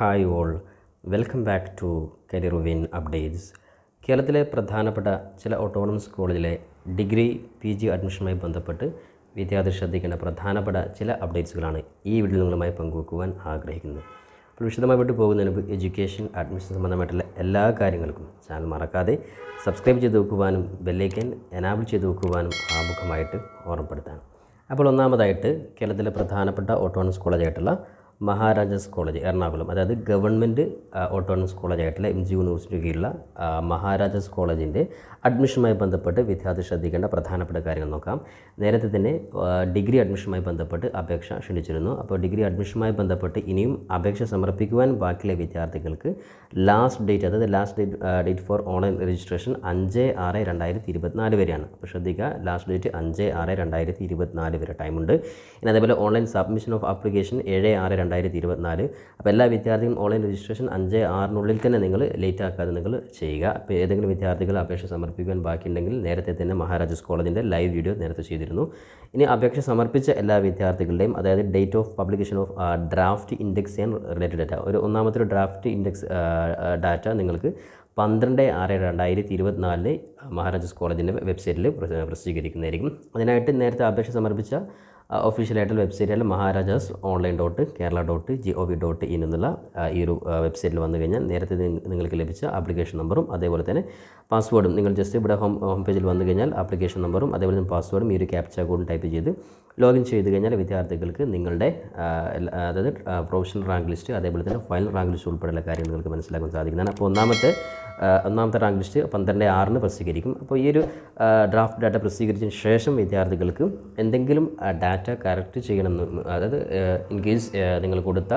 Hi all welcome back to career win updates കേരളത്തിലെ പ്രധാനപ്പെട്ട ചില ഓട്ടോണമസ് കോളേജിലെ ഡിഗ്രി പി ജി അഡ്മിഷനുമായി ബന്ധപ്പെട്ട് വിദ്യാർത്ഥി ശ്രദ്ധിക്കേണ്ട പ്രധാനപ്പെട്ട ചില അപ്ഡേറ്റ്സുകളാണ് ഈ വീഡിയോ നിങ്ങളുമായി പങ്കുവെക്കുവാൻ ആഗ്രഹിക്കുന്നത്. അപ്പോൾ വിശദമായിട്ട് പോകുന്നതിന് മുമ്പ് എഡ്യൂക്കേഷൻ അഡ്മിഷൻ സംബന്ധമായിട്ടുള്ള എല്ലാ കാര്യങ്ങൾക്കും ചാനൽ മറക്കാതെ സബ്സ്ക്രൈബ് ചെയ്ത് വെക്കുവാനും ബെല്ലൈക്കൻ എനാബിൾ ചെയ്ത് വെക്കുവാനും ആമുഖമായിട്ട് ഓർമ്മപ്പെടുത്താൻ അപ്പോൾ ഒന്നാമതായിട്ട് കേരളത്തിലെ പ്രധാനപ്പെട്ട ഓട്ടോണമസ് കോളേജായിട്ടുള്ള മഹാരാജാസ് കോളേജ് എറണാകുളം. അതായത് ഗവൺമെന്റ് ഓട്ടോണമസ് കോളേജായിട്ടുള്ള എം ജി യൂണിവേഴ്സിറ്റി കീഴിലുള്ള മഹാരാജാസ് കോളേജിന്റെ അഡ്മിഷനുമായി ബന്ധപ്പെട്ട് വിദ്യാർത്ഥി ശ്രദ്ധിക്കേണ്ട പ്രധാനപ്പെട്ട കാര്യങ്ങൾ നോക്കാം. നേരത്തെ തന്നെ ഡിഗ്രി അഡ്മിഷനുമായി ബന്ധപ്പെട്ട് അപേക്ഷ ക്ഷണിച്ചിരുന്നു. അപ്പോൾ ഡിഗ്രി അഡ്മിഷനുമായി ബന്ധപ്പെട്ട് ഇനിയും അപേക്ഷ സമർപ്പിക്കുവാൻ ബാക്കിയുള്ള വിദ്യാർത്ഥികൾക്ക് ലാസ്റ്റ് ഡേറ്റ് അതായത് last date date for online registration അഞ്ച് ആറ് രണ്ടായിരത്തി ഇരുപത്തിനാല് വരെയാണ്. അപ്പോൾ ശ്രദ്ധിക്കുക ലാസ്റ്റ് ഡേറ്റ് അഞ്ച് ആറ് രണ്ടായിരത്തി ഇരുപത്തിനാല് വരെ ടൈമുണ്ട് ഇനി അതേപോലെ ഓൺലൈൻ സബ്മിഷൻ ഓഫ് ആപ്ലിക്കേഷൻ ഏഴ് ആറ് രണ്ടായിരത്തി ഇരുപത്തിനാല് അപ്പോൾ എല്ലാ വിദ്യാർത്ഥികളും ഓൺലൈൻ രജിസ്ട്രേഷൻ അഞ്ച് ആറിനുള്ളിൽ തന്നെ നിങ്ങൾ ലേറ്റ് ആക്കാതെ നിങ്ങൾ ചെയ്യുക. അപ്പോൾ ഏതെങ്കിലും വിദ്യാർത്ഥികൾ അപേക്ഷ സമർപ്പിക്കാൻ ബാക്കിയുണ്ടെങ്കിൽ നേരത്തെ തന്നെ മഹാരാജാസ് കോളേജിന്റെ ലൈവ് വീഡിയോ നേരത്തെ ചെയ്തിരുന്നു. ഇനി അപേക്ഷ സമർപ്പിച്ച എല്ലാ വിദ്യാർത്ഥികളുടെയും അതായത് date of publication of draft index and related data ഒരു ഒന്നാമത്തെ ഡ്രാഫ്റ്റ് ഇൻഡെക്സ് ഡാറ്റ നിങ്ങൾക്ക് പന്ത്രണ്ട് ആറ് രണ്ടായിരത്തി ഇരുപത്തിനാലിന് മഹാരാജാസ് കോളേജിന്റെ വെബ്സൈറ്റിൽ പ്രസിദ്ധീകരിക്കുന്നതായിരിക്കും. അതിനായിട്ട് നേരത്തെ അപേക്ഷ സമർപ്പിച്ച ഒഫീഷ്യലായിട്ടുള്ള വെബ്സൈറ്റായ Maharajas online dot Kerala dot G O V dot in എന്നുള്ള ഈ ഒരു വെബ്സൈറ്റിൽ വന്നു കഴിഞ്ഞാൽ നേരത്തെ നിങ്ങ- നിങ്ങൾക്ക് ലഭിച്ച ആപ്ലിക്കേഷൻ നമ്പറും അതേപോലെ തന്നെ പാസ്വേഡും നിങ്ങൾ ജസ്റ്റ് ഇവിടെ ഹോം ഹോം പേജിൽ വന്നു കഴിഞ്ഞാൽ ആപ്ലിക്കേഷൻ നമ്പറും അതേപോലെ തന്നെ പാസ്വേഡും ഈ ഒരു ക്യാപ്ച കോഡും ടൈപ്പ് ചെയ്ത് ലോഗിൻ ചെയ്ത് കഴിഞ്ഞാൽ വിദ്യാർത്ഥികൾക്ക് നിങ്ങളുടെ അതായത് പ്രൊഫഷണൽ റാങ്ക് ലിസ്റ്റ് അതേപോലെ തന്നെ ഫൈനൽ റാങ്ക് ലിസ്റ്റ് ഉൾപ്പെടെയുള്ള കാര്യം നിങ്ങൾക്ക് മനസ്സിലാക്കാൻ സാധിക്കുന്നതാണ്. അപ്പോൾ ഒന്നാമത്തെ ഒന്നാമത്തെ റാങ്ക് ലിസ്റ്റ് പന്ത്രണ്ട് ആറിന് പ്രസിദ്ധീകരിക്കും. അപ്പോൾ ഈ ഒരു ഡ്രാഫ്റ്റ് ഡാറ്റ പ്രസിദ്ധീകരിച്ചതിന് ശേഷം വിദ്യാർത്ഥികൾക്ക് എന്തെങ്കിലും ഡാറ്റ കറക്റ്റ് ചെയ്യണമെന്ന് അതായത് ഇൻ കേസ് നിങ്ങൾ കൊടുത്ത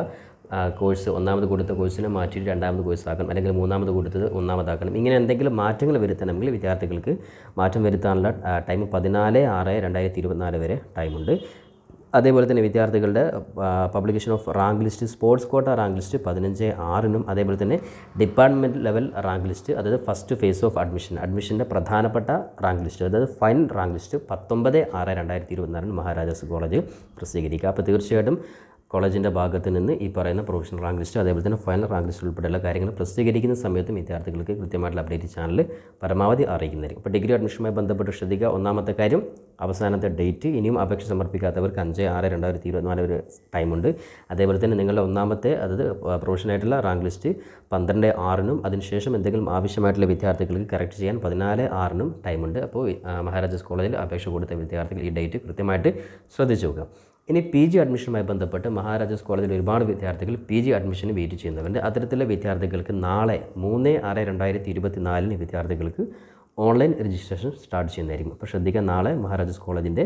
കോഴ്സ് ഒന്നാമത് കൊടുത്ത കോഴ്സിനെ മാറ്റിയിട്ട് രണ്ടാമത് കോഴ്സ് ആക്കണം അല്ലെങ്കിൽ മൂന്നാമത് കൊടുത്തത് ഒന്നാമതാക്കണം. ഇങ്ങനെ എന്തെങ്കിലും മാറ്റങ്ങൾ വരുത്തണമെങ്കിൽ വിദ്യാർത്ഥികൾക്ക് മാറ്റം വരുത്താനുള്ള ടൈം പതിനാല് ആറ് രണ്ടായിരത്തി ഇരുപത്തിനാല് വരെ ടൈമുണ്ട് അതേപോലെ തന്നെ വിദ്യാർത്ഥികളുടെ publication of rank list sports quota rank list പതിനഞ്ച് ആറിനും അതേപോലെ തന്നെ ഡിപ്പാർട്ട്മെന്റ് ലെവൽ റാങ്ക് ലിസ്റ്റ് അതായത് ഫസ്റ്റ് ഫേസ് ഓഫ് അഡ്മിഷൻ അഡ്മിഷന്റെ പ്രധാനപ്പെട്ട റാങ്ക് ലിസ്റ്റ് അതായത് ഫൈൻ റാങ്ക് ലിസ്റ്റ് പത്തൊമ്പത് ആറ് രണ്ടായിരത്തി ഇരുപത്തിനാലിന് മഹാരാജാസ് കോളേജ് പ്രസിദ്ധീകരിക്കുക. അപ്പോൾ തീർച്ചയായിട്ടും കോളേജിന്റെ ഭാഗത്ത് നിന്ന് ഈ പറയുന്ന പ്രൊഫഷണൽ റാങ്ക് ലിസ്റ്റ് അതേപോലെ തന്നെ ഫൈനൽ റാങ്ക് ലിസ്റ്റ് ഉൾപ്പെടെയുള്ള കാര്യങ്ങൾ പ്രസിദ്ധീകരിക്കുന്ന സമയത്തും വിദ്യാർത്ഥികൾക്ക് കൃത്യമായിട്ടുള്ള അപ്ഡേറ്റ് ചാനൽ പരമാവധി അറിയിക്കുന്നതായിരിക്കും. അപ്പോൾ ഡിഗ്രി അഡ്മിഷനുമായി ബന്ധപ്പെട്ട് ശ്രദ്ധിക്കുക. ഒന്നാമത്തെ കാര്യം അവസാനത്തെ ഡേറ്റ് ഇനിയും അപേക്ഷ സമർപ്പിക്കാത്തവർക്ക് അഞ്ച് ആറ് രണ്ടായിരത്തി ഇരുപത്തിനാല് ഒരു ടൈമുണ്ട്. അതേപോലെ തന്നെ നിങ്ങളുടെ ഒന്നാമത്തെ അതായത് പ്രൊഫഷനായിട്ടുള്ള റാങ്ക് ലിസ്റ്റ് പന്ത്രണ്ട് ആറിനും അതിനുശേഷം എന്തെങ്കിലും ആവശ്യമായിട്ടുള്ള വിദ്യാർത്ഥികൾക്ക് കറക്റ്റ് ചെയ്യാൻ പതിനാല് ആറിനും ടൈമുണ്ട്. അപ്പോൾ മഹാരാജാസ് കോളേജിൽ അപേക്ഷ കൊടുത്ത വിദ്യാർത്ഥികൾ ഈ ഡേറ്റ് കൃത്യമായിട്ട് ശ്രദ്ധിച്ചു നോക്കുക. ഇനി പി ജി അഡ്മിഷനുമായി ബന്ധപ്പെട്ട് മഹാരാജാസ് കോളേജിൽ ഒരുപാട് വിദ്യാർത്ഥികൾ പി ജി അഡ്മിഷന് വെയിറ്റ് ചെയ്യുന്നവരുണ്ട്. അത്തരത്തിലുള്ള വിദ്യാർത്ഥികൾക്ക് നാളെ മൂന്ന് ആറ് രണ്ടായിരത്തി ഇരുപത്തി നാലിന് വിദ്യാർത്ഥികൾക്ക് ഓൺലൈൻ രജിസ്ട്രേഷൻ സ്റ്റാർട്ട് ചെയ്യുന്നതായിരിക്കും. അപ്പോൾ ശ്രദ്ധിക്കുക നാളെ മഹാരാജാസ് കോളേജിന്റെ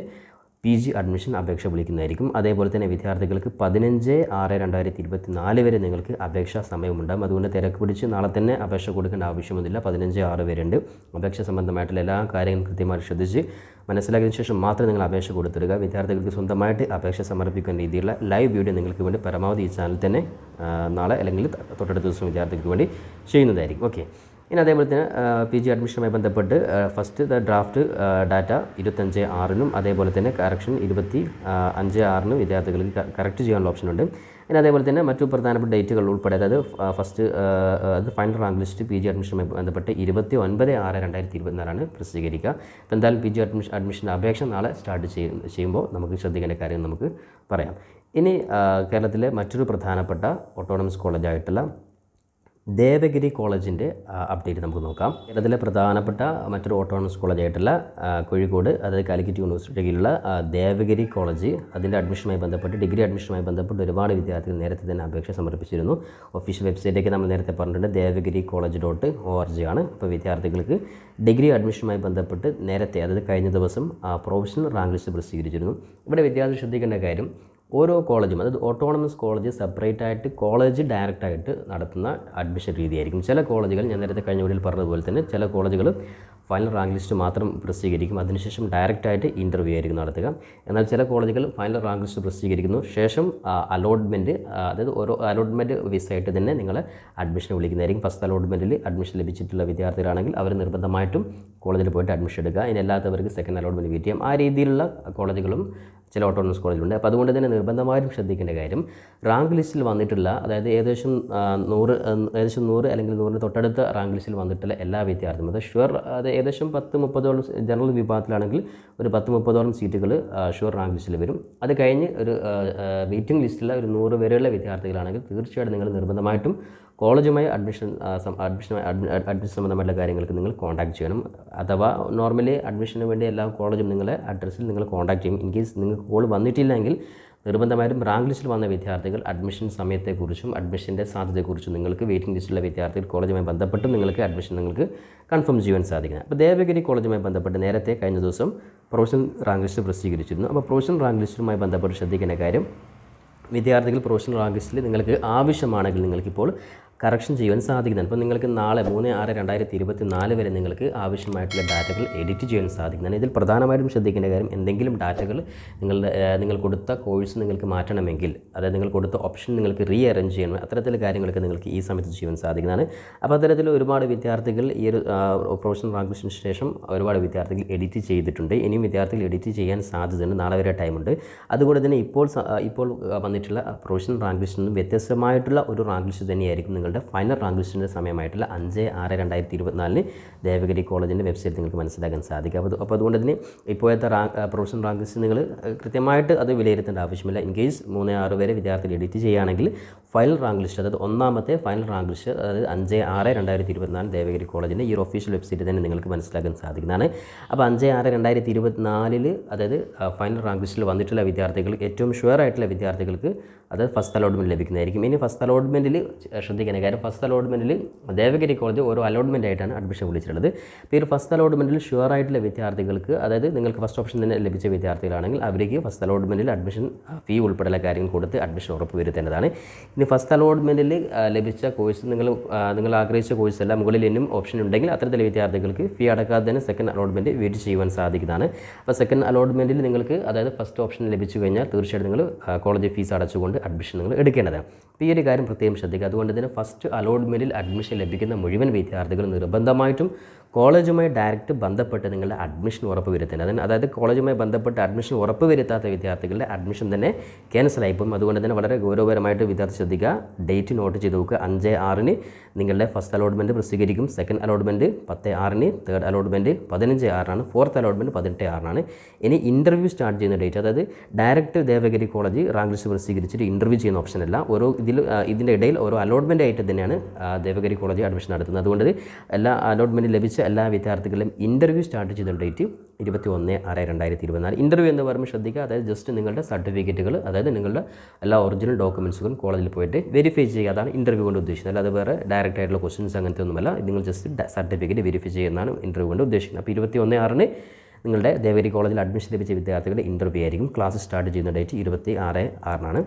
പി ജി അഡ്മിഷൻ അപേക്ഷ വിളിക്കുന്നതായിരിക്കും. അതേപോലെ തന്നെ വിദ്യാർത്ഥികൾക്ക് പതിനഞ്ച് ആറ് രണ്ടായിരത്തി ഇരുപത്തി നാല് വരെ നിങ്ങൾക്ക് അപേക്ഷാ സമയമുണ്ടാകും. അതുകൊണ്ട് തിരക്ക് പിടിച്ച് നാളെ തന്നെ അപേക്ഷ കൊടുക്കേണ്ട ആവശ്യമൊന്നുമില്ല. പതിനഞ്ച് ആറ് വരെ ഉണ്ട്. അപേക്ഷ സംബന്ധമായിട്ടുള്ള എല്ലാ കാര്യങ്ങളും കൃത്യമായി ശ്രദ്ധിച്ച് മനസ്സിലാക്കിയതിനു ശേഷം മാത്രം നിങ്ങൾ അപേക്ഷ കൊടുത്തിടുക. വിദ്യാർത്ഥികൾക്ക് സ്വന്തമായിട്ട് അപേക്ഷ സമർപ്പിക്കുന്ന രീതിയിലുള്ള ലൈവ് വീഡിയോ നിങ്ങൾക്ക് വേണ്ടി പരമാവധി ഈ ചാനൽ തന്നെ നാളെ അല്ലെങ്കിൽ തൊട്ടടുത്ത ദിവസം വിദ്യാർത്ഥികൾക്ക് വേണ്ടി ചെയ്യുന്നതായിരിക്കും. ഓക്കെ ഇനി അതേപോലെ തന്നെ പി ജി അഡ്മിഷനുമായി ബന്ധപ്പെട്ട് ഫസ്റ്റ് ദ ഡ്രാഫ്റ്റ് ഡാറ്റ ഇരുപത്തഞ്ച് ആറിനും അതേപോലെ തന്നെ കറക്ഷൻ ഇരുപത്തി അഞ്ച് ആറിനും വിദ്യാർത്ഥികൾക്ക് കറക്റ്റ് ചെയ്യാനുള്ള ഓപ്ഷൻ ഉണ്ട്. ഇനി അതേപോലെ തന്നെ മറ്റു പ്രധാനപ്പെട്ട ഡേറ്റുകൾ ഉൾപ്പെടെ അതായത് ഫസ്റ്റ് അത് final rank list P G അഡ്മിഷനുമായി ബന്ധപ്പെട്ട് ഇരുപത്തി ഒൻപത് ആറ് രണ്ടായിരത്തി ഇരുപത്തിനാലാണ് പ്രസിദ്ധീകരിക്കുക. അപ്പോൾ എന്തായാലും പി ജി അഡ്മിഷൻ അഡ്മിഷൻ അപേക്ഷ നാളെ സ്റ്റാർട്ട് ചെയ്യും ചെയ്യുമ്പോൾ നമുക്ക് ശ്രദ്ധിക്കേണ്ട കാര്യം നമുക്ക് പറയാം. ഇനി കേരളത്തിലെ മറ്റൊരു പ്രധാനപ്പെട്ട ഓട്ടോണമസ് കോളേജായിട്ടുള്ള ദേവഗിരി കോളേജിന്റെ അപ്ഡേറ്റ് നമുക്ക് നോക്കാം. കേരളത്തിലെ പ്രധാനപ്പെട്ട മറ്റൊരു ഓട്ടോണമസ് കോളേജായിട്ടുള്ള കോഴിക്കോട് അതായത് കാലിക്കറ്റ് യൂണിവേഴ്സിറ്റി കീഴിലുള്ള ദേവഗിരി കോളേജ് അതിന്റെ അഡ്മിഷനുമായി ബന്ധപ്പെട്ട് ഡിഗ്രി അഡ്മിഷനുമായി ബന്ധപ്പെട്ട് ഒരുപാട് വിദ്യാർത്ഥികൾ നേരത്തെ തന്നെ അപേക്ഷ സമർപ്പിച്ചിരുന്നു. ഒഫീഷ്യൽ വെബ്സൈറ്റിലേക്ക് നമ്മൾ നേരത്തെ പറഞ്ഞിട്ടുണ്ട് Devagiri college dot O R G ആണ്. അപ്പോൾ വിദ്യാർത്ഥികൾക്ക് ഡിഗ്രി അഡ്മിഷനുമായി ബന്ധപ്പെട്ട് നേരത്തെ അതായത് കഴിഞ്ഞ ദിവസം പ്രൊഫഷണൽ റാങ്ക് ലിസ്റ്റ് പ്രസിദ്ധീകരിച്ചിരുന്നു ഇവിടെ വിദ്യാർത്ഥി ശ്രദ്ധിക്കേണ്ട കാര്യം ഓരോ കോളേജും അതായത് ഓട്ടോണമസ് കോളേജ് സെപ്പറേറ്റ് ആയിട്ട് കോളേജ് ഡയറക്റ്റ് ആയിട്ട് നടത്തുന്ന അഡ്മിഷൻ രീതിയായിരിക്കും. ചില കോളേജുകൾ ഞാൻ നേരത്തെ കഴിഞ്ഞ വീഡിയോയിൽ പറഞ്ഞതുപോലെ തന്നെ ചില കോളേജുകൾ ഫൈനൽ റാങ്ക് ലിസ്റ്റ് മാത്രം പ്രസിദ്ധീകരിക്കും. അതിനുശേഷം ഡയറക്റ്റായിട്ട് ഇന്റർവ്യൂ ആയിരിക്കും നടത്തുക. എന്നാൽ ചില കോളേജുകൾ ഫൈനൽ റാങ്ക് ലിസ്റ്റ് പ്രസിദ്ധീകരിക്കുന്നു. ശേഷം അലോട്ട്മെന്റ് അതായത് ഓരോ അലോട്ട്മെന്റ് വിസയായിട്ട് തന്നെ നിങ്ങൾ അഡ്മിഷൻ വിളിക്കുന്നതായിരിക്കും. ഫസ്റ്റ് അലോട്ട്മെന്റിൽ അഡ്മിഷൻ ലഭിച്ചിട്ടുള്ള വിദ്യാർത്ഥികളാണെങ്കിൽ അവർ നിർബന്ധമായിട്ടും കോളേജിൽ പോയിട്ട് അഡ്മിഷൻ എടുക്കുക. അതിനല്ലാത്തവർക്ക് സെക്കൻഡ് അലോട്ട്മെന്റ് വെയിറ്റ് ആ രീതിയിലുള്ള കോളേജുകളും ചില ഓട്ടോണമസ് കോളേജിലുണ്ട്. അപ്പോൾ അതുകൊണ്ട് തന്നെ നിർബന്ധമായും ശ്രദ്ധിക്കേണ്ട കാര്യം റാങ്ക് ലിസ്റ്റിൽ വന്നിട്ടുള്ള അതായത് ഏകദേശം നൂറ് ഏകദേശം നൂറ് അല്ലെങ്കിൽ നൂറിന് തൊട്ടടുത്ത റാങ്ക് ലിസ്റ്റിൽ വന്നിട്ടുള്ള എല്ലാ വിദ്യാർത്ഥികളും അത് ഷുവർ അത് ഏകദേശം പത്ത് മുപ്പതോളം ജനറൽ വിഭാഗത്തിലാണെങ്കിൽ ഒരു പത്ത് മുപ്പതോളം സീറ്റുകൾ ഷുവർ റാങ്ക് ലിസ്റ്റിൽ വരും. അത് കഴിഞ്ഞ് ഒരു വെയിറ്റിംഗ് ലിസ്റ്റിലുള്ള ഒരു നൂറ് വരെയുള്ള വിദ്യാർത്ഥികളാണെങ്കിൽ തീർച്ചയായിട്ടും നിങ്ങൾ നിർബന്ധമായിട്ടും കോളേജുമായി അഡ്മിഷൻ അഡ്മിഷനുമായി അഡ്മിഷൻ സംബന്ധമായിട്ടുള്ള കാര്യങ്ങൾക്ക് നിങ്ങൾ കോൺടാക്ട് ചെയ്യണം. അഥവാ നോർമലി അഡ്മിഷന് വേണ്ടി എല്ലാ കോളേജും നിങ്ങളെ അഡ്രസ്സിൽ നിങ്ങൾ കോൺടാക്ട് ചെയ്യും. ഇൻ കേസ് നിങ്ങൾക്ക് കോൾ വന്നിട്ടില്ലെങ്കിൽ നിർബന്ധമായും റാങ്ക് ലിസ്റ്റിൽ വന്ന വിദ്യാർത്ഥികൾ അഡ്മിഷൻ സമയത്തെക്കുറിച്ചും അഡ്മിഷന്റെ സാധ്യതയെക്കുറിച്ചും നിങ്ങൾക്ക് വെയിറ്റിംഗ് ലിസ്റ്റിലുള്ള വിദ്യാർത്ഥികൾ കോളേജുമായി ബന്ധപ്പെട്ടും നിങ്ങൾക്ക് അഡ്മിഷൻ നിങ്ങൾക്ക് കൺഫേം ചെയ്യാൻ സാധിക്കുന്നത് അപ്പോൾ ദേവഗിരി കോളേജുമായി ബന്ധപ്പെട്ട് നേരത്തെ കഴിഞ്ഞ ദിവസം പ്രൊഫഷണൽ റാങ്ക് ലിസ്റ്റ് പ്രസിദ്ധീകരിച്ചിരുന്നു. അപ്പോൾ പ്രൊഫഷണൽ റാങ്ക് ലിസ്റ്റുമായി ബന്ധപ്പെട്ട് ശ്രദ്ധിക്കേണ്ട കാര്യം വിദ്യാർത്ഥികൾ പ്രൊഫഷണൽ റാങ്ക് ലിസ്റ്റിൽ നിങ്ങൾക്ക് ആവശ്യമാണെങ്കിൽ നിങ്ങൾക്കിപ്പോൾ കറക്ഷൻ ചെയ്യുവാൻ സാധിക്കുന്നതാണ് അപ്പോൾ നിങ്ങൾക്ക് നാളെ മൂന്ന് ആറ് രണ്ടായിരത്തി ഇരുപത്തി നാല് വരെ നിങ്ങൾക്ക് ആവശ്യമായിട്ടുള്ള ഡാറ്റകൾ എഡിറ്റ് ചെയ്യാൻ സാധിക്കുന്നതാണ് ഇതിൽ പ്രധാനമായിട്ടും ശ്രദ്ധിക്കേണ്ട കാര്യം എന്തെങ്കിലും ഡാറ്റകൾ നിങ്ങളുടെ നിങ്ങൾ കൊടുത്ത കോഴ്സ് നിങ്ങൾക്ക് മാറ്റണമെങ്കിൽ അതായത് നിങ്ങൾ കൊടുത്ത ഓപ്ഷൻ നിങ്ങൾക്ക് റീ അറേഞ്ച് ചെയ്യണം അത്തരത്തിൽ കാര്യങ്ങളൊക്കെ നിങ്ങൾക്ക് ഈ സമയത്ത് ചെയ്യാൻ സാധിക്കുന്നതാണ്. അപ്പോൾ അത്തരത്തിൽ ഒരുപാട് വിദ്യാർത്ഥികൾ ഈ ഒരു പ്രൊഫഷണൽ റാങ്ക് ശേഷം ഒരുപാട് വിദ്യാർത്ഥികൾ എഡിറ്റ് ചെയ്തിട്ടുണ്ട്. ഇനിയും വിദ്യാർത്ഥികൾ എഡിറ്റ് ചെയ്യാൻ സാധ്യതയുണ്ട്. നാളെ വരെ ടൈമുണ്ട്. അതുകൊണ്ട് തന്നെ ഇപ്പോൾ ഇപ്പോൾ വന്നിട്ടുള്ള പ്രൊഫഷണൽ റാങ്ക് വ്യത്യസ്തമായിട്ടുള്ള ഒരു റാങ്ക് തന്നെയായിരിക്കും നിങ്ങളുടെ ഫൈനൽ റാങ്ക് ലിസ്റ്റിന്റെ സമയമായിട്ടുള്ള അഞ്ച് ആറ് രണ്ടായിരത്തി ഇരുപത്തിനാലിന് ദേവഗിരി കോളേജിന്റെ വെബ്സൈറ്റ് നിങ്ങൾക്ക് മനസ്സിലാക്കാൻ സാധിക്കും. അപ്പോൾ അപ്പോൾ അതുകൊണ്ട് തന്നെ ഇപ്പോഴത്തെ റാങ്ക് പ്രൊഫഷണൽ റാങ്ക് ലിസ്റ്റ് നിങ്ങൾ കൃത്യമായിട്ട് അത് വിലയിരുത്തേണ്ട ആവശ്യമില്ല. ഇൻ കേസ് മൂന്ന് ആറ് വരെ വിദ്യാർത്ഥികൾ എഡിറ്റ് ചെയ്യുകയാണെങ്കിൽ ഫൈനൽ റാങ്ക് ലിസ്റ്റ് അതായത് ഒന്നാമത്തെ ഫൈനൽ റാങ്ക് ലിസ്റ്റ് അതായത് അഞ്ച് ആറ് രണ്ടായിരത്തി ഇരുപത്തിനാല് ദേവഗിരി കോളേജിന്റെ ഈ ഒരു ഒഫീഷ്യൽ വെബ്സൈറ്റ് തന്നെ നിങ്ങൾക്ക് മനസ്സിലാക്കാൻ സാധിക്കുന്നതാണ്. അപ്പോൾ അഞ്ച് ആറ് രണ്ടായിരത്തി ഇരുപത്തിനാലിൽ അതായത് ഫൈനൽ റാങ്ക് ലിസ്റ്റിൽ വന്നിട്ടുള്ള വിദ്യാർത്ഥികൾ ഏറ്റവും ഷുവർ ആയിട്ടുള്ള വിദ്യാർത്ഥികൾക്ക് അതായത് ഫസ്റ്റ് അലോട്ട്മെന്റ് ലഭിക്കുന്നതായിരിക്കും. ഇനി ഫസ്റ്റ് അലോട്ട്മെന്റിൽ ശ്രദ്ധിക്കുന്ന കാര്യം ഫസ്റ്റ് അലോട്ട്മെന്റിൽ ദേവഗിരി കോളേജ് ഓരോ അലോട്ട്മെന്റ് ആയിട്ടാണ് അഡ്മിഷൻ വിളിച്ചിട്ടുള്ളത്. ഈ ഫസ്റ്റ് അലോട്ട്മെന്റിൽ ഷുവർ ആയിട്ടുള്ള വിദ്യാർത്ഥികൾക്ക് അതായത് നിങ്ങൾക്ക് ഫസ്റ്റ് ഓപ്ഷൻ തന്നെ ലഭിച്ച വിദ്യാർത്ഥികളാണെങ്കിൽ അവർക്ക് ഫസ്റ്റ് അലോട്ട്മെന്റിൽ അഡ്മിഷൻ ഫീ ഉൾപ്പെടെയുള്ള കാര്യങ്ങൾ കൊടുത്ത് അഡ്മിഷൻ ഉറപ്പ് വരുത്തേണ്ടതാണ്. ഇനി ഫസ്റ്റ് അലോട്ട്മെന്റിൽ ലഭിച്ച കോഴ്സ് നിങ്ങൾ നിങ്ങൾ ആഗ്രഹിച്ച കോഴ്സ് അല്ല മുകളിൽ ഇനിയും ഓപ്ഷൻ ഉണ്ടെങ്കിൽ അത്തരത്തിലെ വിദ്യാർത്ഥികൾക്ക് ഫീ അടക്കാതെ തന്നെ സെക്കൻഡ് അലോട്ട്മെന്റ് വെയിറ്റ് ചെയ്യുവാൻ സാധിക്കുന്നതാണ്. അപ്പോൾ സെക്കൻഡ് അലോട്ട്മെന്റിൽ നിങ്ങൾക്ക് അതായത് ഫസ്റ്റ് ഓപ്ഷൻ ലഭിച്ചു കഴിഞ്ഞാൽ തീർച്ചയായിട്ടും നിങ്ങൾ കോളേജ് ഫീസ് അടച്ചുകൊണ്ട് അഡ്മിഷൻ നിങ്ങൾ എടുക്കേണ്ടതാണ്. അപ്പോൾ ഈ ഒരു കാര്യം പ്രത്യേകം ശ്രദ്ധിക്കുക. അതുകൊണ്ട് തന്നെ ഫസ്റ്റ് അലോട്ട്മെന്റിൽ അഡ്മിഷൻ ലഭിക്കുന്ന മുഴുവൻ വിദ്യാർത്ഥികൾ നിർബന്ധമായിട്ടും കോളേജുമായി ഡയറക്റ്റ് ബന്ധപ്പെട്ട് നിങ്ങളുടെ അഡ്മിഷൻ ഉറപ്പ് വരുത്തേണ്ടത് അതായത് കോളേജുമായി ബന്ധപ്പെട്ട് അഡ്മിഷൻ ഉറപ്പ് വരുത്താത്ത വിദ്യാർത്ഥികളുടെ അഡ്മിഷൻ തന്നെ ക്യാൻസൽ ആയിപ്പോകും അതുകൊണ്ട് തന്നെ വളരെ ഗൗരവപരമായിട്ട് വിദ്യാർത്ഥി ശ്രദ്ധിക്കുക. ഡേറ്റ് നോട്ട് ചെയ്ത് നോക്കുക. അഞ്ച് ആറിന് നിങ്ങളുടെ ഫസ്റ്റ് അലോട്ട്മെന്റ് പ്രസിദ്ധീകരിക്കും. സെക്കൻഡ് അലോട്ട്മെന്റ് പത്ത് ആറിന് തേർഡ് അലോട്ട്മെന്റ് പതിനഞ്ച് ആറിനാണ് ഫോർത്ത് അലോട്ട്മെന്റ് പതിനെട്ട് ആറിനാണ്. ഇനി ഇന്റർവ്യൂ സ്റ്റാർട്ട് ചെയ്യുന്ന ഡേറ്റ് അതായത് direct Devagiri college rank list പ്രസിദ്ധീകരിച്ചിട്ട് interview ചെയ്യുന്ന ഓപ്ഷൻ അല്ല. ഓരോ ഇതിൽ ഇതിന്റെ ഇടയിൽ ഓരോ അലോട്ട്മെന്റ് ആയിട്ട് തന്നെയാണ് ദേവഗിരി കോളേജ് അഡ്മിഷൻ നടത്തുന്നത്. അതുകൊണ്ട് എല്ലാ അലോട്ട്മെന്റ് ലഭിച്ച എല്ലാ വിദ്യാർത്ഥികളും ഇന്റർവ്യൂ സ്റ്റാർട്ട് ചെയ്ത ഡേറ്റ് ഇരുപത്തി ഒന്ന് ആറ് രണ്ടായിരത്തി ഇരുപത്തിനാല് ഇന്റർവ്യൂ എന്ന് പറയുമ്പോൾ ശ്രദ്ധിക്കുക അതായത് ജസ്റ്റ് നിങ്ങളുടെ സർട്ടിഫിക്കറ്റുകൾ അതായത് നിങ്ങളുടെ എല്ലാ ഒറിജിനൽ ഡോക്യുമെൻസുകളും കോളേജിൽ പോയിട്ട് വെരിഫൈ ചെയ്യുക. അതാണ് ഇന്റർവ്യൂ കൊണ്ട് ഉദ്ദേശിക്കുന്നത്. അല്ലാതെ വേറെ ഡയറക്റ്റ് ആയിട്ടുള്ള ക്വസ്റ്റ്യൻസ് അങ്ങനത്തെ ഒന്നുമല്ല. നിങ്ങൾ ജസ്റ്റ് സർട്ടിഫിക്കറ്റ് വെരിഫൈ ചെയ്യുന്നതാണ് ഇന്റർവ്യൂ കൊണ്ട് ഉദ്ദേശിക്കുന്നത്. അപ്പോൾ ഇരുപത്തി ഒന്ന് ആറിന് നിങ്ങളുടെ ദേവഗിരി കോളേജിൽ അഡ്മിഷൻ ലഭിച്ച വിദ്യാർത്ഥികളുടെ ഇന്റർവ്യൂ ആയിരിക്കും. ക്ലാസ് സ്റ്റാർട്ട് ചെയ്യുന്ന ഡേറ്റ് ഇരുപത്തി ആറ് ആറിനാണ്.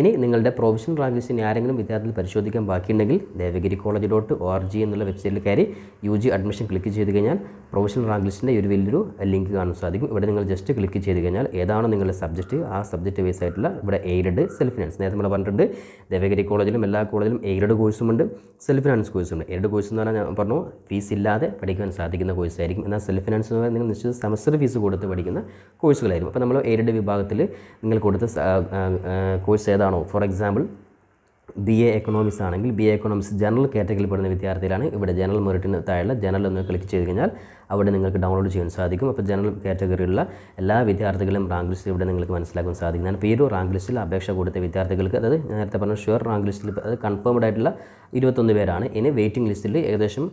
ഇനി നിങ്ങളുടെ പ്രൊവിഷണൽ റാങ്ക് ആരെങ്കിലും വിദ്യാർത്ഥികൾ പരിശോധിക്കാൻ ബാക്കിയുണ്ടെങ്കിൽ Devagiri college dot O R G എന്നുള്ള വെബ്സൈറ്റിൽ കയറി യു ജി അഡ്മിഷൻ ക്ലിക്ക് ചെയ്ത് കഴിഞ്ഞാൽ പ്രൊവിഷണൽ റാങ്ക് ഒരു വലിയൊരു ലിങ്ക് കാണാൻ സാധിക്കും. ഇവിടെ നിങ്ങൾ ജസ്റ്റ് ക്ലിക്ക് ചെയ്ത് കഴിഞ്ഞാൽ ഏതാണ് നിങ്ങളുടെ സബ്ജക്റ്റ് ആ സബ്ജക്റ്റ് ബേസ് ആയിട്ടുള്ള ഇവിടെ എയ്ഡഡ് സെൽഫ് ഫിനാൻസ് നേരത്തെ നമ്മൾ പറഞ്ഞിട്ടുണ്ട് ദേവഗിരി കോളേജിലും എല്ലാ കോളേജിലും എയ്ഡഡ് കോഴ്സുമുണ്ട് സെൽഫ് ഫിനാൻസ് കോഴ്സുണ്ട് എയ്ഡഡ് കോഴ്സ് എന്ന് പറഞ്ഞാൽ ഞാൻ പറഞ്ഞു ഫീസ് ഇല്ലാതെ പഠിക്കാൻ സാധിക്കുന്ന കോഴ്സായിരിക്കും എന്നാൽ സെൽഫ് ഫിനാൻസ് എന്ന് പറഞ്ഞാൽ നിങ്ങൾ നിശ്ചിത സെമസ്റ്റർ ഫീസ് കൊടുത്ത് പഠിക്കുന്ന കോഴ്സുകളായിരിക്കും അപ്പോൾ നമ്മൾ എയ്ഡഡ് വിഭാഗത്തിൽ നിങ്ങൾ കൊടുത്ത കോഴ്സ് ഏതാണോ? For example B A economics ആണെങ്കിൽ ബി എ എക്കണോമിക്സ് ജനറൽ കാറ്റഗറിയിൽ പെടുന്ന വിദ്യാർത്ഥികളാണ് ഇവിടെ ജനറൽ മെറിറ്റിന് താഴെയുള്ള ജനറൽ എന്ന് ക്ലിക്ക് ചെയ്ത് കഴിഞ്ഞാൽ അവിടെ നിങ്ങൾക്ക് ഡൗൺലോഡ് ചെയ്യാൻ സാധിക്കും. അപ്പോൾ ജനറൽ കാറ്റഗറിയിലുള്ള എല്ലാ വിദ്യാർത്ഥികളും റാങ്ക് ലിസ്റ്റ് ഇവിടെ നിങ്ങൾക്ക് മനസ്സിലാക്കാൻ സാധിക്കുന്നതാണ് പേര് റാങ്ക് ലിസ്റ്റിൽ അപേക്ഷ കൊടുത്ത വിദ്യാർത്ഥികൾക്ക് അതായത് നേരത്തെ പറഞ്ഞ ഷുവർ റാങ്ക് ലിസ്റ്റിൽ അത് കൺഫേംഡ് ആയിട്ടുള്ള ഇരുപത്തൊന്ന് പേരാണ്. ഇനി വെയിറ്റിംഗ് ലിസ്റ്റിൽ ഏകദേശം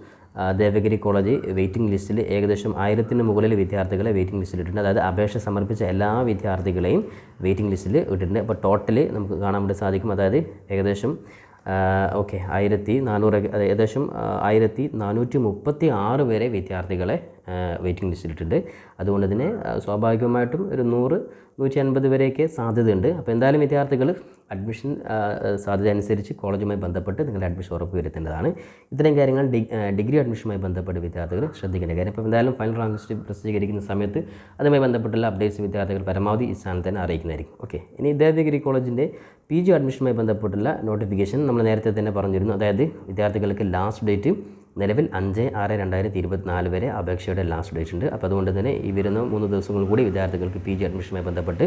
ദേവഗിരി കോളേജ് വെയിറ്റിംഗ് ലിസ്റ്റിൽ ഏകദേശം ആയിരത്തിന് മുകളിൽ വിദ്യാർത്ഥികളെ വെയിറ്റിംഗ് ലിസ്റ്റിൽ ഇട്ടിട്ടുണ്ട്. അതായത് അപേക്ഷ സമർപ്പിച്ച എല്ലാ വിദ്യാർത്ഥികളെയും വെയിറ്റിംഗ് ലിസ്റ്റിൽ ഇട്ടിട്ടുണ്ട്. അപ്പോൾ ടോട്ടൽ നമുക്ക് കാണാൻ വേണ്ടി സാധിക്കും. അതായത് ഏകദേശം ഓക്കെ ആയിരത്തി നാനൂറ് ഏകദേശം ആയിരത്തി നാനൂറ്റി മുപ്പത്തി ആറ് വരെ വിദ്യാർത്ഥികളെ വെയിറ്റിംഗ് ലിസ്റ്റിലിട്ടുണ്ട് അതുകൊണ്ട് തന്നെ സ്വാഭാവികമായിട്ടും ഒരു നൂറ് നൂറ്റി അൻപത് വരെയൊക്കെ സാധ്യതയുണ്ട്. അപ്പോൾ എന്തായാലും വിദ്യാർത്ഥികൾ അഡ്മിഷൻ സാധ്യത അനുസരിച്ച് കോളേജുമായി ബന്ധപ്പെട്ട് നിങ്ങളുടെ അഡ്മിഷൻ ഉറപ്പ് വരുത്തേണ്ടതാണ്. ഇത്തരം കാര്യങ്ങൾ ഡിഗ്രി അഡ്മിഷനുമായി ബന്ധപ്പെട്ട് വിദ്യാർത്ഥികൾ ശ്രദ്ധിക്കേണ്ട കാര്യം. അപ്പോൾ എന്തായാലും ഫൈനൽ റാങ്ക് ലിസ്റ്റ് പ്രസിദ്ധീകരിക്കുന്ന സമയത്ത് അതുമായി ബന്ധപ്പെട്ടുള്ള അപ്ഡേറ്റ്സ് വിദ്യാർത്ഥികൾ പരമാവധി ഈ സ്ഥാനത്ത് തന്നെ അറിയിക്കുന്നതായിരിക്കും. ഓക്കെ ഇനി ദേവഗിരി കോളേജിന്റെ പി ജി അഡ്മിഷനുമായി ബന്ധപ്പെട്ടുള്ള നോട്ടിഫിക്കേഷൻ നമ്മൾ നേരത്തെ തന്നെ പറഞ്ഞിരുന്നു. അതായത് വിദ്യാർത്ഥികൾക്ക് ലാസ്റ്റ് ഡേറ്റ് നിലവിൽ അഞ്ച് ആറ് രണ്ടായിരത്തി ഇരുപത്തിനാല് വരെ അപേക്ഷയുടെ ലാസ്റ്റ് ഡേറ്റ് ഉണ്ട്. അപ്പോൾ അതുകൊണ്ട് തന്നെ ഈ വരുന്ന മൂന്ന് ദിവസങ്ങൾ കൂടി വിദ്യാർത്ഥികൾക്ക് പി ജി അഡ്മിഷനുമായി ബന്ധപ്പെട്ട്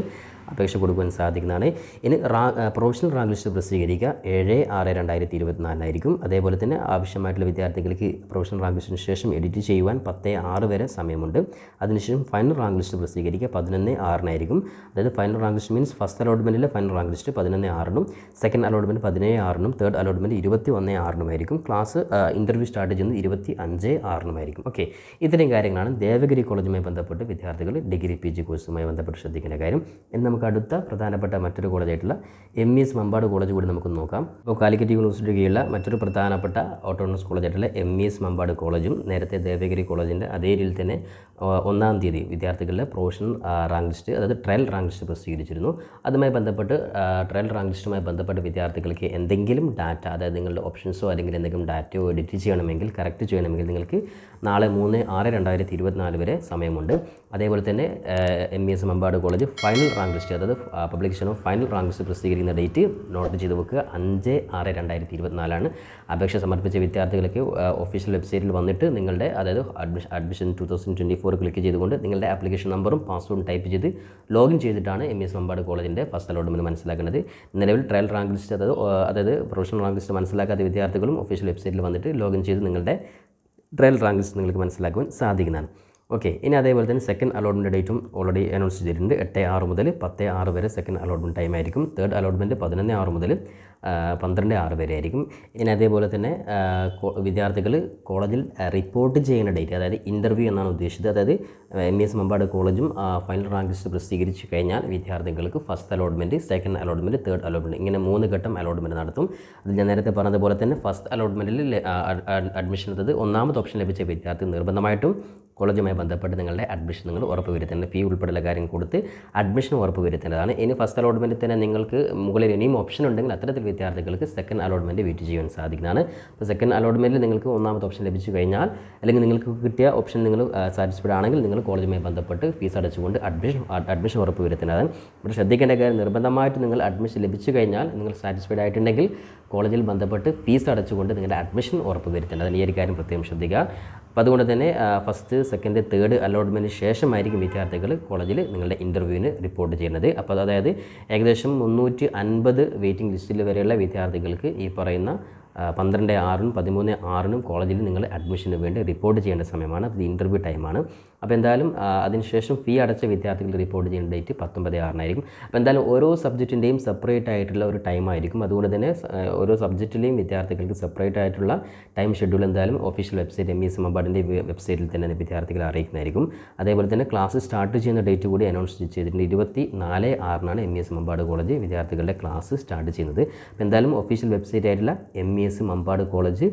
അപേക്ഷ കൊടുക്കുവാൻ സാധിക്കുന്നതാണ്. ഇനി റാ പ്രൊഫഷണൽ റാങ്ക് ലിസ്റ്റ് പ്രസിദ്ധീകരിക്കുക. ഏഴ് ആറ് രണ്ടായിരത്തി ഇരുപത്തിനാലിനായിരിക്കും അതേപോലെ തന്നെ ആവശ്യമായിട്ടുള്ള വിദ്യാർത്ഥികൾക്ക് പ്രൊഫഷണൽ റാങ്ക് ലിസ്റ്റിന് ശേഷം എഡിറ്റ് ചെയ്യുവാൻ പത്ത് ആറ് വരെ സമയമുണ്ട്. അതിനുശേഷം ഫൈനൽ റാങ്ക് ലിസ്റ്റ് പ്രസിദ്ധീകരിക്കുക. പതിനൊന്ന് ആറിനായിരിക്കും അതായത് final rank list means first അലോട്ട്മെന്റിലെ final rank list പതിനൊന്ന് ആറിനും സെക്കൻഡ് അലോട്ട്മെന്റ് പതിനേഴ് ആറിനും തേർഡ് അലോട്ട്മെന്റ് ഇരുപത്തി ഒന്ന് ആറിനുമായിരിക്കും ക്ലാസ് ഇന്റർവ്യൂ സ്റ്റാർട്ട് ചെയ്യുന്നത് ഇരുപത്തി അഞ്ച് ആറിനുമായിരിക്കും ഓക്കെ ഇത്രയും കാര്യങ്ങളാണ് ദേവഗിരി കോളേജുമായി ബന്ധപ്പെട്ട് വിദ്യാർത്ഥികൾ ഡിഗ്രി പി ജി കോഴ്സുമായി ബന്ധപ്പെട്ട് ശ്രദ്ധിക്കേണ്ട കാര്യം. ഇനി നമുക്ക് അടുത്ത പ്രധാനപ്പെട്ട മറ്റൊരു കോളേജായിട്ടുള്ള M E S Mambad college കൂടി നമുക്ക് നോക്കാം. ഇപ്പോൾ കാലിക്കറ്റ് യൂണിവേഴ്സിറ്റി കീഴിലുള്ള മറ്റൊരു പ്രധാനപ്പെട്ട ഓട്ടോണമസ് കോളേജായിട്ടുള്ള എം ഇ എസ് മമ്പാട് കോളേജും നേരത്തെ ദേവഗിരി കോളേജിന്റെ അതേ രീതിയിൽ തന്നെ ഒന്നാം തീയതി വിദ്യാർത്ഥികളുടെ പ്രൊഫഷണൽ റാങ്ക് ലിസ്റ്റ് അതായത് ട്രയൽ റാങ്ക് ലിസ്റ്റ് പ്രസിദ്ധീകരിച്ചിരുന്നു. അതുമായി ബന്ധപ്പെട്ട് ട്രയൽ റാങ്ക് ലിസ്റ്റുമായി ബന്ധപ്പെട്ട് വിദ്യാർത്ഥികൾക്ക് എന്തെങ്കിലും ഡാറ്റ അതായത് നിങ്ങളുടെ ഓപ്ഷൻസോ അല്ലെങ്കിൽ എന്തെങ്കിലും ഡാറ്റയോ എഡിറ്റ് ചെയ്യണമെങ്കിൽ കറക്റ്റ് ചെയ്യണമെങ്കിൽ നിങ്ങൾക്ക് നാളെ മൂന്ന് ആറ് രണ്ടായിരത്തി ഇരുപത്തിനാല് വരെ സമയമുണ്ട്. അതേപോലെ തന്നെ M E S Mambad college final rank list അതായത് publication of final rank list പ്രസിദ്ധീകരിക്കുന്ന ഡേറ്റ് നോട്ട് ചെയ്ത് വെക്കുക. അഞ്ച് ആറ് രണ്ടായിരത്തി ഇരുപത്തിനാലാണ്. അപേക്ഷ സമർപ്പിച്ച വിദ്യാർത്ഥികൾക്ക് ഒഫീഷ്യൽ വെബ്സൈറ്റിൽ വന്നിട്ട് നിങ്ങളുടെ അതായത് admission admission two thousand twenty four click ചെയ്തുകൊണ്ട് നിങ്ങളുടെ ആപ്ലിക്കേഷൻ നമ്പറും പാസ്വേഡും ടൈപ്പ് ചെയ്ത് ലോഗിൻ ചെയ്തിട്ടാണ് എം എസ് മമ്പാട് കോളേജിന്റെ ഫസ്റ്റ് അലോട്ട്മെന്റ് മനസ്സിലാക്കേണ്ടത് നിലവിൽ ട്രയൽ റാങ്ക് ലിസ്റ്റ് അതായത് അതായത് പ്രൊഫഷണൽ റാങ്ക് ലിസ്റ്റ് മനസ്സിലാക്കാത്ത വിദ്യാർത്ഥികളും ഒഫീഷ്യൽ വെബ്സൈറ്റിൽ വന്നിട്ട് ലോഗിൻ ചെയ്ത് നിങ്ങളുടെ ട്രയൽ റാങ്ക് ലിസ്റ്റ് നിങ്ങൾക്ക് മനസ്സിലാക്കുവാൻ സാധിക്കുന്നതാണ്. ഓക്കെ ഇനി അതേപോലെ തന്നെ സെക്കൻഡ് അലോട്ട്മെന്റ് ഡേറ്റും ഓൾറെഡി അനൗൺസ് ചെയ്തിട്ടുണ്ട്. എട്ട് ആറ് മുതൽ പത്ത് ആറ് വരെ സെക്കൻഡ് അലോട്ട്മെന്റ് ടൈം ആയിരിക്കും. തേർഡ് അലോട്ട്മെന്റ് പതിനൊന്ന് ആറ് മുതൽ പന്ത്രണ്ട് ആറ് വരെ ആയിരിക്കും. ഇനി അതേപോലെ തന്നെ വിദ്യാർത്ഥികൾ കോളേജിൽ റിപ്പോർട്ട് ചെയ്യുന്ന ഡേറ്റ് അതായത് ഇന്റർവ്യൂ എന്നാണ് ഉദ്ദേശിച്ചത്. അതായത് എം എസ് മെമ്പാട് കോളേജും ഫൈനൽ റാങ്ക് ലിസ്റ്റ് പ്രസിദ്ധീകരിച്ച് കഴിഞ്ഞാൽ വിദ്യാർത്ഥികൾക്ക് first allotment second allotment third allotment ഇങ്ങനെ മൂന്ന് ഘട്ടം അലോട്ട്മെന്റ് നടത്തും. അത് ഞാൻ നേരത്തെ പറഞ്ഞതുപോലെ തന്നെ ഫസ്റ്റ് അലോട്ട്മെന്റിൽ അഡ്മിഷൻ എടുത്തത് ഒന്നാമത്തെ ഓപ്ഷൻ ലഭിച്ച വിദ്യാർത്ഥി നിർബന്ധമായിട്ടും കോളേജുമായി ബന്ധപ്പെട്ട് നിങ്ങളുടെ അഡ്മിഷൻ നിങ്ങൾ ഉറപ്പ് വരുത്തേണ്ടത്. ഫീ ഉൾപ്പെടെയുള്ള കാര്യം കൊടുത്ത് അഡ്മിഷൻ ഉറപ്പ് വരുത്തേണ്ടതാണ്. ഇനി ഫസ്റ്റ് അലോട്ട്മെന്റ് തന്നെ നിങ്ങൾക്ക് മുകളിൽ ഇനിയും ഓപ്ഷൻ ഉണ്ടെങ്കിൽ അത്തരത്തിൽ വിദ്യാർത്ഥികൾക്ക് സെക്കൻഡ് അലോട്ട്മെന്റ് വെയിറ്റ് ചെയ്യാൻ സാധിക്കുന്നതാണ്. അപ്പോൾ സെക്കൻഡ് അലോട്ട്മെന്റിൽ നിങ്ങൾക്ക് ഒന്നാമത്തെ ഓപ്ഷൻ ലഭിച്ചു കഴിഞ്ഞാൽ അല്ലെങ്കിൽ നിങ്ങൾക്ക് കിട്ടിയ ഓപ്ഷൻ നിങ്ങൾ സാറ്റിസ്ഫൈഡ് ആണെങ്കിൽ നിങ്ങൾ കോളേജുമായി ബന്ധപ്പെട്ട് ഫീസ് അടച്ചുകൊണ്ട് അഡ്മിഷൻ അഡ്മിഷൻ ഉറപ്പ് വരുത്തേണ്ടതാണ്. ഇവിടെ ശ്രദ്ധിക്കേണ്ട കാര്യം നിർബന്ധമായിട്ട് നിങ്ങൾ അഡ്മിഷൻ ലഭിച്ചു കഴിഞ്ഞാൽ നിങ്ങൾ സാറ്റിസ്ഫൈഡ് ആയിട്ടുണ്ടെങ്കിൽ കോളേജിൽ ബന്ധപ്പെട്ട് ഫീസ് അടച്ചുകൊണ്ട് നിങ്ങളുടെ അഡ്മിഷൻ ഉറപ്പ് വരുത്തേണ്ടതാണ്. ഈ ഒരു കാര്യം പ്രത്യേകം ശ്രദ്ധിക്കുക. അപ്പോൾ അതുകൊണ്ട് തന്നെ ഫസ്റ്റ് സെക്കൻഡ് തേർഡ് അലോട്ട്മെന്റിന് ശേഷമായിരിക്കും വിദ്യാർത്ഥികൾ കോളേജിൽ നിങ്ങളുടെ ഇന്റർവ്യൂവിന് റിപ്പോർട്ട് ചെയ്യുന്നത്. അപ്പോൾ അതായത് ഏകദേശം മുന്നൂറ്റി അൻപത് വെയിറ്റിംഗ് ലിസ്റ്റിൽ വരെയുള്ള വിദ്യാർത്ഥികൾക്ക് ഈ പറയുന്ന പന്ത്രണ്ട് ആറിനും പതിമൂന്ന് ആറിനും കോളേജിൽ നിങ്ങൾ അഡ്മിഷന് വേണ്ടി റിപ്പോർട്ട് ചെയ്യേണ്ട സമയമാണ്. അത് ഇന്റർവ്യൂ ടൈമാണ് അപ്പോൾ എന്തായാലും അതിനുശേഷം ഫീ അടച്ച വിദ്യാർത്ഥികൾ റിപ്പോർട്ട് ചെയ്യേണ്ട ഡേറ്റ് പത്തൊമ്പത് ആറിനായിരിക്കും. അപ്പോൾ എന്തായാലും ഓരോ സബ്ജക്റ്റിന്റെയും സെപ്പറേറ്റ് ആയിട്ടുള്ള ഒരു ടൈം ആയിരിക്കും. അതുകൊണ്ട് തന്നെ ഓരോ സബ്ജക്റ്റിലെയും വിദ്യാർത്ഥികൾക്ക് സെപ്പറേറ്റ് ആയിട്ടുള്ള ടൈം ഷെഡ്യൂൾ എന്തായാലും official website M E S വെബ്സൈറ്റിൽ തന്നെ വിദ്യാർത്ഥികളെ അറിയിക്കുന്നതായിരിക്കും. അതേപോലെ തന്നെ ക്ലാസ് സ്റ്റാർട്ട് ചെയ്യുന്ന ഡേറ്റ് കൂടി അനൗൺസ് ചെയ്തിട്ടുണ്ട്. ഇരുപത്തി നാല് ആറിനാണ് M E S Mambad college വിദ്യാർത്ഥികളുടെ ക്ലാസ് സ്റ്റാർട്ട് ചെയ്യുന്നത്. അപ്പോൾ എന്തായാലും ഒഫീഷ്യൽ വെബ്സൈറ്റ് ആയിട്ടുള്ള M E S Mambad college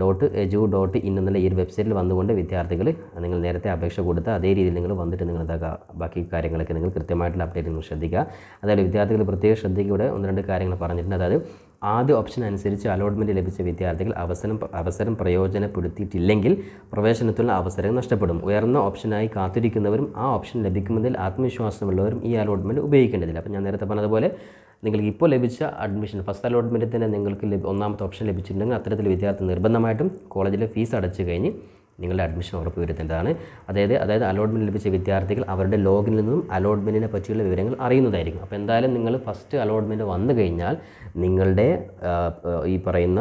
dot edu dot in എന്നുള്ള ഈ ഒരു വെബ്സൈറ്റിൽ വന്നുകൊണ്ട് വിദ്യാർത്ഥികൾ നിങ്ങൾ നേരത്തെ അപേക്ഷ കൊടുത്ത അതേ രീതിയിൽ നിങ്ങൾ വന്നിട്ട് നിങ്ങൾ എന്താ ബാക്കി കാര്യങ്ങളൊക്കെ നിങ്ങൾ കൃത്യമായിട്ടുള്ള അപ്ഡേറ്റ് നിങ്ങൾ ശ്രദ്ധിക്കുക. അതായത് വിദ്യാർത്ഥികൾ പ്രത്യേകം ശ്രദ്ധിക്കുക ഇവിടെ ഒന്ന് രണ്ട് കാര്യങ്ങൾ പറഞ്ഞിട്ടുണ്ട്. അതായത് ആദ്യ ഓപ്ഷൻ അനുസരിച്ച് അലോട്ട്മെന്റ് ലഭിച്ച വിദ്യാർത്ഥികൾ അവസരം അവസരം പ്രയോജനപ്പെടുത്തിയിട്ടില്ലെങ്കിൽ പ്രവേശനത്തിനുള്ള അവസരം നഷ്ടപ്പെടും. ഉയർന്ന ഓപ്ഷനായി കാത്തിരിക്കുന്നവരും ആ ഓപ്ഷൻ ലഭിക്കുന്നതിൽ ആത്മവിശ്വാസമുള്ളവരും ഈ അലോട്ട്മെന്റ് ഉപയോഗിക്കേണ്ടതില്ല. അപ്പോൾ ഞാൻ നേരത്തെ പറഞ്ഞതുപോലെ നിങ്ങൾക്ക് ഇപ്പോൾ ലഭിച്ച അഡ്മിഷൻ ഫസ്റ്റ് അലോട്ട്മെന്റിൽ തന്നെ നിങ്ങൾക്ക് ഒന്നാമത്തെ ഓപ്ഷൻ ലഭിച്ചിട്ടുണ്ടെങ്കിൽ അത്തരത്തിൽ വിദ്യാർത്ഥി നിർബന്ധമായിട്ടും കോളേജിലെ ഫീസ് അടച്ചു കഴിഞ്ഞ് നിങ്ങളുടെ അഡ്മിഷൻ ഉറപ്പ് അതായത് അതായത് അലോട്ട്മെന്റ് ലഭിച്ച വിദ്യാർത്ഥികൾ അവരുടെ ലോഗിനിൽ നിന്നും അലോട്ട്മെന്റിനെ പറ്റിയുള്ള വിവരങ്ങൾ അറിയുന്നതായിരിക്കും. അപ്പോൾ എന്തായാലും നിങ്ങൾ ഫസ്റ്റ് അലോട്ട്മെന്റ് വന്നു കഴിഞ്ഞാൽ നിങ്ങളുടെ ഈ പറയുന്ന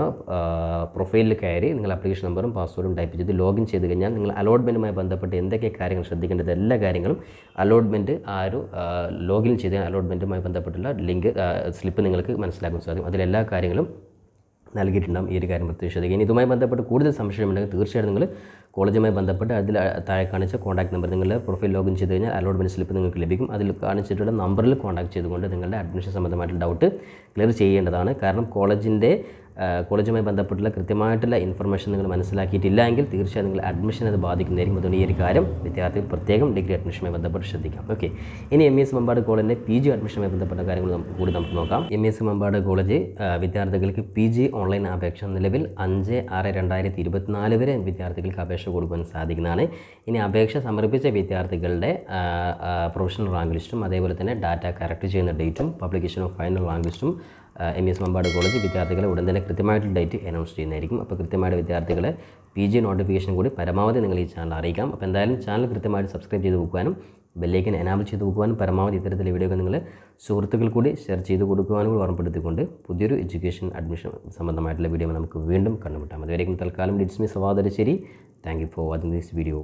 പ്രൊഫൈലിൽ കയറി നിങ്ങൾ അപ്ലിക്കേഷൻ നമ്പറും പാസ്വേഡും ടൈപ്പ് ചെയ്ത് ലോഗിൻ ചെയ്ത് കഴിഞ്ഞാൽ നിങ്ങൾ അലോട്ട്മെന്റുമായി ബന്ധപ്പെട്ട് എന്തൊക്കെ കാര്യങ്ങൾ ശ്രദ്ധിക്കേണ്ടത് എല്ലാ കാര്യങ്ങളും അലോട്ട്മെന്റ് ആ ഒരു ലോഗിൻ ചെയ്ത് അലോട്ട്മെന്റുമായി ബന്ധപ്പെട്ടുള്ള ലിങ്ക് സ്ലിപ്പ് നിങ്ങൾക്ക് മനസ്സിലാക്കാൻ സാധിക്കും. അതിലെല്ലാ കാര്യങ്ങളും നൽകിയിട്ടുണ്ടാകും ഈ ഒരു കാര്യം പ്രത്യേകിച്ച് ഇനി ഇതുമായി ബന്ധപ്പെട്ട് കൂടുതൽ സംശയമുണ്ടെങ്കിൽ തീർച്ചയായിട്ടും നിങ്ങൾ കോളേജുമായി ബന്ധപ്പെട്ട് അതിൽ താഴെ കാണിച്ച കോൺടാക്ട് നമ്പർ നിങ്ങളുടെ പ്രൊഫൈൽ ലോഗിൻ ചെയ്ത് കഴിഞ്ഞാൽ അലോട്ട്മെന്റ് സ്ലിപ്പ് നിങ്ങൾക്ക് ലഭിക്കും. അതിൽ കാണിച്ചിട്ടുള്ള നമ്പറിൽ കോൺടാക്ട് ചെയ്തുകൊണ്ട് നിങ്ങളുടെ അഡ്മിഷൻ സംബന്ധമായിട്ടുള്ള ഡൗട്ട് ക്ലിയർ ചെയ്യേണ്ടതാണ്. കാരണം കോളേജിന്റെ കോളേജുമായി ബന്ധപ്പെട്ടുള്ള കൃത്യമായിട്ടുള്ള ഇൻഫർമേഷൻ നിങ്ങൾ മനസ്സിലാക്കിയിട്ടില്ല എങ്കിൽ തീർച്ചയായും നിങ്ങൾ അഡ്മിഷൻ അത് ബാധിക്കുന്നതായിരിക്കും. അതുകൊണ്ട് ഈ ഒരു കാര്യം വിദ്യാർത്ഥികൾ പ്രത്യേകം ഡിഗ്രി അഡ്മിഷനുമായി ബന്ധപ്പെട്ട് ശ്രദ്ധിക്കാം. ഓക്കെ ഇനി എം എസ് മമ്പാട് കോളേജിന്റെ പി ജി അഡ്മിഷനുമായി ബന്ധപ്പെട്ട കാര്യങ്ങൾ നമുക്ക് കൂടി നമുക്ക് നോക്കാം. എം എസ് മമ്പാട് കോളേജ് വിദ്യാർത്ഥികൾക്ക് പി ജി ഓൺലൈൻ അപേക്ഷ നിലവിൽ അഞ്ച് ആറ് രണ്ടായിരത്തി ഇരുപത്തിനാല് വരെ വിദ്യാർത്ഥികൾക്ക് അപേക്ഷ കൊടുക്കാൻ സാധിക്കുന്നതാണ്. ഇനി അപേക്ഷ സമർപ്പിച്ച വിദ്യാർത്ഥികളുടെ പ്രൊഫഷണൽ റാങ്ക് ലിസ്റ്റും അതേപോലെ തന്നെ ഡാറ്റ കറക്റ്റ് ചെയ്യുന്ന ഡേറ്റും പബ്ലിക്കേഷൻ ഓഫ് ഫൈനൽ റാങ്ക് ലിസ്റ്റും എം എസ് മമ്പാട് കോളേജ് വിദ്യാർത്ഥികളെ ഉടൻ തന്നെ കൃത്യമായിട്ട് ഡേറ്റ് അനൗൺസ് ചെയ്യുന്നതായിരിക്കും. അപ്പോൾ കൃത്യമായിട്ട് വിദ്യാർത്ഥികളെ പി ജി നോട്ടിഫിക്കേഷൻ കൂടി പരമാവധി നിങ്ങൾ ഈ ചാനൽ അറിയിക്കാം. അപ്പോൾ എന്തായാലും ചാനൽ കൃത്യമായിട്ട് സബ്സ്ക്രൈബ് ചെയ്ത് വെക്കുവാനും ബെല്ലേക്കൻ എനാബിൾ ചെയ്ത് വെക്കുവാനും പരമാവധി ഇത്തരത്തിലെ വീഡിയോ നിങ്ങൾ സുഹൃത്തുക്കൾ കൂടി ഷെയർ ചെയ്ത് കൊടുക്കുവാനും കൂടി ഓർമ്മപ്പെടുത്തിക്കൊണ്ട് പുതിയൊരു എഡ്യൂക്കേഷൻ അഡ്മിഷൻ സംബന്ധമായിട്ടുള്ള വീഡിയോ നമുക്ക് വീണ്ടും കണ്ടുമുട്ടാം. അതുവരെയും തൽക്കാലം it's me സവാദരശ്ശേരി. Thank you for watching this video